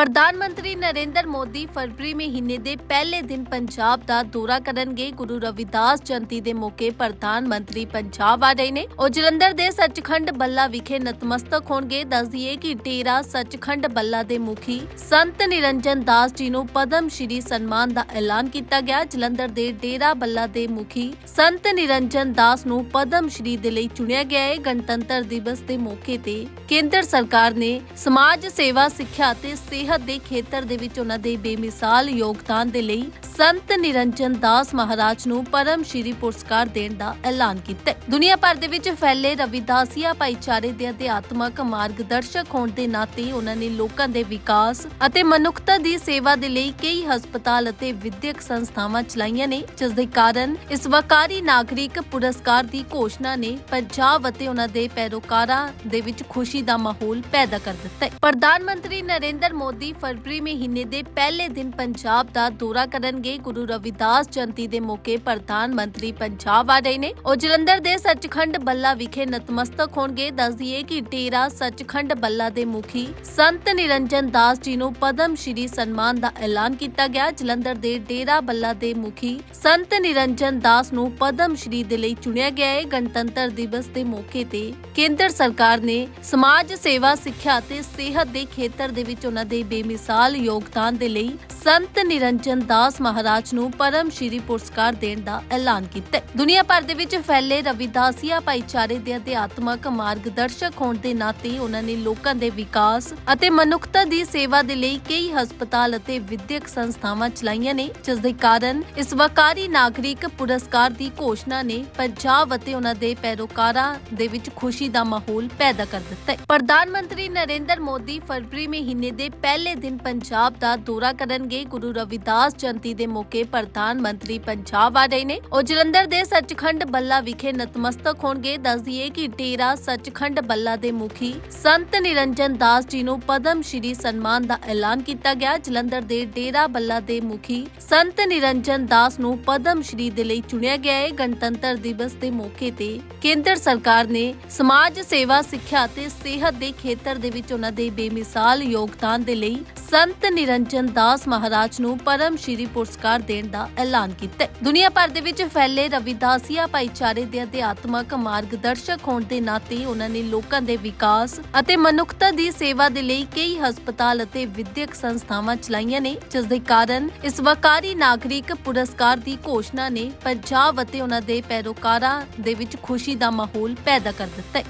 ਪ੍ਰਧਾਨ ਮੰਤਰੀ ਨਰਿੰਦਰ ਮੋਦੀ ਫਰਵਰੀ ਮਹੀਨੇ ਦੇ ਪਹਿਲੇ ਦਿਨ ਪੰਜਾਬ ਦਾ ਦੌਰਾ ਕਰਨਗੇ। ਗੁਰੂ ਰਵਿਦਾਸ ਜਯੰਤੀ ਦੇ ਮੌਕੇ ਪ੍ਰਧਾਨ ਮੰਤਰੀ ਪੰਜਾਬ ਆ ਰਹੇ ਨੇ। ਉਹ ਜਲੰਧਰ ਦੇ ਸੱਚਖੰਡ ਬੱਲਾ ਵਿਖੇ ਨਤਮਸਤਕ ਹੋਣਗੇ। ਦੱਸ ਕਿ ਡੇਰਾ ਸੱਚਖੰਡ ਬੱਲਾ ਦੇ ਮੁਖੀ ਸੰਤ ਨਿਰੰਜਨ ਦਾਸ ਜੀ ਨੂੰ ਪਦਮ ਸ਼੍ਰੀ ਸਨਮਾਨ ਦਾ ਐਲਾਨ ਕੀਤਾ ਗਿਆ। ਜਲੰਧਰ ਦੇ ਡੇਰਾ ਬੱਲਾ ਦੇ ਮੁਖੀ ਸੰਤ ਨਿਰੰਜਨ ਦਾਸ ਨੂੰ ਪਦਮ ਸ਼੍ਰੀ ਦੇ ਲਈ ਚੁਣਿਆ ਗਿਆ ਹੈ। ਗਣਤੰਤਰ ਦਿਵਸ ਦੇ ਮੌਕੇ ਤੇ ਕੇਂਦਰ ਸਰਕਾਰ ਨੇ ਸਮਾਜ ਸੇਵਾ, ਸਿੱਖਿਆ ਤੇ ਸਿਹਤ ਦੇ ਖੇਤਰ ਦੇ ਵਿੱਚ ਉਹਨਾਂ ਦੇ ਬੇਮਿਸਾਲ ਯੋਗਦਾਨ ਦੇ ਲਈ ਸੰਤ ਨਿਰੰਜਨ ਦਾਸ ਮਹਾਰਾਜ ਨੂੰ ਪਰਮ ਸ਼੍ਰੀ ਪੁਰਸਕਾਰ ਦੇਣ ਦਾ ਐਲਾਨ ਕੀਤਾ ਹੈ। ਦੁਨੀਆ ਭਰ ਦੇ ਵਿੱਚ ਫੈਲੇ ਰਵਿਦਾਸੀਆ ਭਾਈਚਾਰੇ ਦੇ ਅਧਿਆਤਮਕ ਮਾਰਗਦਰਸ਼ਕ ਹੋਣ ਦੇ ਨਾਤੇ ਉਹਨਾਂ ਨੇ ਲੋਕਾਂ ਦੇ ਵਿਕਾਸ ਅਤੇ ਮਨੁੱਖਤਾ ਦੀ ਸੇਵਾ ਦੇ ਲਈ ਕਈ ਹਸਪਤਾਲ ਅਤੇ ਵਿਦਿਅਕ ਸੰਸਥਾਵਾਂ ਚਲਾਈਆਂ ਨੇ, ਜਿਸ ਦੇ ਕਾਰਨ ਇਸ ਵਕਾਰੀ ਨਾਗਰਿਕ ਪੁਰਸਕਾਰ ਦੀ ਘੋਸ਼ਣਾ ਨੇ ਪੰਜਾਬ ਅਤੇ ਉਹਨਾਂ ਦੇ ਪੈਰੋਕਾਰਾਂ ਦੇ ਵਿੱਚ ਖੁਸ਼ੀ ਦਾ ਮਾਹੌਲ ਪੈਦਾ ਕਰ ਦਿੱਤਾ ਹੈ ਪ੍ਰਧਾਨ ਮੰਤਰੀ ਨਰਿੰਦਰ ਮੋਦੀ ਫਰਵਰੀ ਮਹੀਨੇ ਦੇ ਪਹਿਲੇ ਦਿਨ ਪੰਜਾਬ ਦਾ ਦੌਰਾ ਕਰਨਗੇ। ਗੁਰੂ ਰਵਿਦਾਸ ਜਯੰਤੀ ਦੇ ਮੌਕੇ ਪ੍ਰਧਾਨ ਮੰਤਰੀ ਪੰਜਾਬ ਆ ਰਹੇ ਨੇ। ਉਹ ਜਲੰਧਰ ਦੇ ਸੱਚਖੰਡ ਬੱਲਾ ਵਿਖੇ ਨਤਮਸਤਕ ਹੋਣਗੇ। ਦੱਸ ਦਈਏ ਕਿ ਡੇਰਾ ਸੱਚਖੰਡ ਬੱਲਾ ਦੇ ਮੁਖੀ ਸੰਤ ਨਿਰੰਜਨ ਦਾਸ ਜੀ ਨੂੰ ਪਦਮ ਸ਼੍ਰੀ ਸਨਮਾਨ ਦਾ ਐਲਾਨ ਕੀਤਾ ਗਿਆ। ਜਲੰਧਰ ਦੇ ਡੇਰਾ ਬੱਲਾ ਦੇ ਮੁਖੀ ਸੰਤ ਨਿਰੰਜਨ ਦਾਸ ਨੂੰ ਪਦਮ ਸ਼੍ਰੀ ਦੇ ਲਈ ਚੁਣਿਆ ਗਿਆ ਹੈ। ਗਣਤੰਤਰ ਦਿਵਸ ਦੇ ਮੌਕੇ ਤੇ ਕੇਂਦਰ ਸਰਕਾਰ ਨੇ ਸਮਾਜ ਸੇਵਾ, ਸਿੱਖਿਆ ਤੇ ਸਿਹਤ ਦੇ ਖੇਤਰ ਦੇ ਵਿੱਚ ਉਹਨਾਂ ਦੇ ਬੇਮਿਸਾਲ ਯੋਗਦਾਨ ਦੇ ਲਈ ਸੰਤ ਨਿਰੰਜਨ ਦਾਸ ਮਹਾਰਾਜ ਨੂੰ ਪਰਮ ਸ਼੍ਰੀ ਪੁਰਸਕਾਰ ਦੇਣ ਦਾ ਐਲਾਨ ਕੀਤਾ ਹੈ। ਦੁਨੀਆ ਭਰ ਦੇ ਵਿੱਚ ਫੈਲੇ ਰਵਿਦਾਸੀਆ ਭਾਈਚਾਰੇ ਦੇ ਅਧਿਆਤਮਕ ਮਾਰਗਦਰਸ਼ਕ ਹੋਣ ਦੇ ਨਾਤੇ ਉਹਨਾਂ ਨੇ ਲੋਕਾਂ ਦੇ ਵਿਕਾਸ ਅਤੇ ਮਨੁੱਖਤਾ ਦੀ ਸੇਵਾ ਦੇ ਲਈ ਕਈ ਹਸਪਤਾਲ ਅਤੇ ਵਿਦਿਅਕ ਸੰਸਥਾਵਾਂ ਚਲਾਈਆਂ ਨੇ, ਜਿਸ ਦੇ ਕਾਰਨ ਇਸ ਵਕਾਰੀ ਨਾਗਰਿਕ ਪੁਰਸਕਾਰ ਦੀ ਘੋਸ਼ਣਾ ਨੇ ਪੰਜਾਬ ਅਤੇ ਉਹਨਾਂ ਦੇ ਪੈਰੋਕਾਰਾਂ ਦੇ ਵਿੱਚ ਖੁਸ਼ੀ ਦਾ ਮਾਹੌਲ ਪੈਦਾ ਕਰ ਦਿੱਤਾ ਹੈ ਪ੍ਰਧਾਨ ਮੰਤਰੀ ਨਰਿੰਦਰ ਮੋਦੀ ਫਰਵਰੀ ਮਹੀਨੇ ਦੇ ਪਹਿਲੇ ਪਹਿਲੇ ਦਿਨ ਪੰਜਾਬ ਦਾ ਦੌਰਾ ਕਰਨਗੇ ਗੁਰੂ ਰਵਿਦਾਸ ਜਯੰਤੀ ਦੇ ਮੌਕੇ ਪ੍ਰਧਾਨ ਮੰਤਰੀ ਪੰਜਾਬ ਆ ਰਹੇ ਨੇ। ਉਹ ਜਲੰਧਰ ਦੇ ਸੱਚਖੰਡ ਬੱਲਾ ਵਿਖੇ ਨਤਮਸਤਕ ਹੋਣਗੇ। ਦੱਸ ਦਈਏ ਕਿ ਡੇਰਾ ਸੱਚਖੰਡ ਬੱਲਾ ਦੇ ਮੁਖੀ ਸੰਤ ਨਿਰੰਜਨ ਦਾਸ ਜੀ ਨੂੰ ਪਦਮ ਸ਼੍ਰੀ ਸਨਮਾਨ ਦਾ ਐਲਾਨ ਕੀਤਾ ਗਿਆ। ਜਲੰਧਰ ਦੇ ਡੇਰਾ ਬੱਲਾ ਦੇ ਮੁਖੀ ਸੰਤ ਨਿਰੰਜਨ ਦਾਸ ਨੂੰ ਪਦਮ ਸ਼੍ਰੀ ਦੇ ਲਈ ਚੁਣਿਆ ਗਿਆ ਹੈ। ਗਣਤੰਤਰ ਦਿਵਸ ਦੇ ਮੌਕੇ ਤੇ ਕੇਂਦਰ ਸਰਕਾਰ ਨੇ ਸਮਾਜ ਸੇਵਾ, ਸਿੱਖਿਆ ਤੇ ਸਿਹਤ ਦੇ ਖੇਤਰ ਦੇ ਵਿੱਚ ਉਹਨਾਂ ਦੇ ਬੇਮਿਸਾਲ ਯੋਗਦਾਨ ਦੇ ਲਈ ਲਈ ਸੰਤ ਨਿਰੰਜਨ ਦਾਸ ਮਹਾਰਾਜ ਨੂੰ ਪਰਮ ਸ਼੍ਰੀ ਪੁਰਸਕਾਰ ਦੇਣ ਦਾ ਐਲਾਨ ਕੀਤਾ ਹੈ। ਦੁਨੀਆ ਭਰ ਦੇ ਵਿੱਚ ਫੈਲੇ ਰਵਿਦਾਸੀਆ ਭਾਈਚਾਰੇ ਦੇ ਅਧਿਆਤਮਕ ਮਾਰਗਦਰਸ਼ਕ ਹੋਣ ਦੇ ਨਾਤੇ ਉਹਨਾਂ ਨੇ ਲੋਕਾਂ ਦੇ ਵਿਕਾਸ ਅਤੇ ਮਨੁੱਖਤਾ ਦੀ ਸੇਵਾ ਦੇ ਲਈ ਕਈ ਹਸਪਤਾਲ ਅਤੇ ਵਿਦਿਅਕ ਸੰਸਥਾਵਾਂ ਚਲਾਈਆਂ ਨੇ, ਜਿਸ ਦੇ ਕਾਰਨ ਇਸ ਵਕਾਰੀ ਨਾਗਰਿਕ ਪੁਰਸਕਾਰ ਦੀ ਘੋਸ਼ਣਾ ਨੇ ਪੰਜਾਬ ਅਤੇ ਉਹਨਾਂ ਦੇ ਪੈਰੋਕਾਰਾਂ ਦੇ ਵਿੱਚ ਖੁਸ਼ੀ ਦਾ ਮਾਹੌਲ ਪੈਦਾ ਕਰ ਦਿੱਤਾ ਹੈ